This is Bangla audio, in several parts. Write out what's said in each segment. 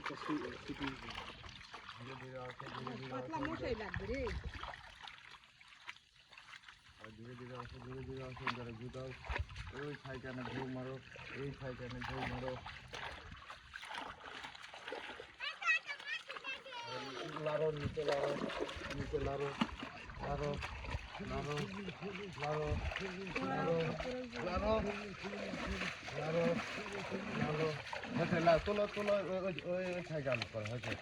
একটা সিটি ধীরে ধীরে আছে ধীরে ধীরে আসো, ধীরে ধীরে আসো, যারা গুটাও ওই সাইকানে ঢেউ মারো, এই সাইকানে ঢেউ মারো। নিচে নিচে তোলো তোলো, ওই- ওই সাইকেল করো, হয়েছে।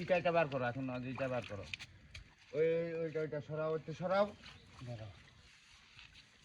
ইটাইটা বার করো, এখন ইটা বার করো। ওই, ওইটা ওইটা সরাও, একটু সরাও। ধরো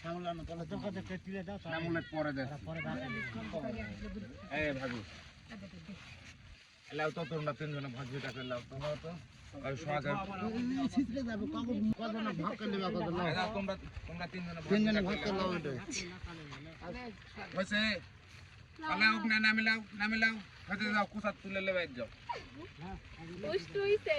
সামলানো তাহলে দেখতে তুলে দাও আমুলের পরে দে পরে এই ভাবি। লাও তো তোমরা তিনজনে করে লাও। তোমরা তো আর সোহাগের ছিটকে যাবে কখন কজন ভাগ করে নেবে কত এই তোমরা তোমরা তিনজনে তিনজনে ভাগ করে নাও এটা হয়েছে পালাও না নামে লাও নামে লাও। হয়তো যাও কুসাত তুলে লেবে যাও। উষ্টুইছে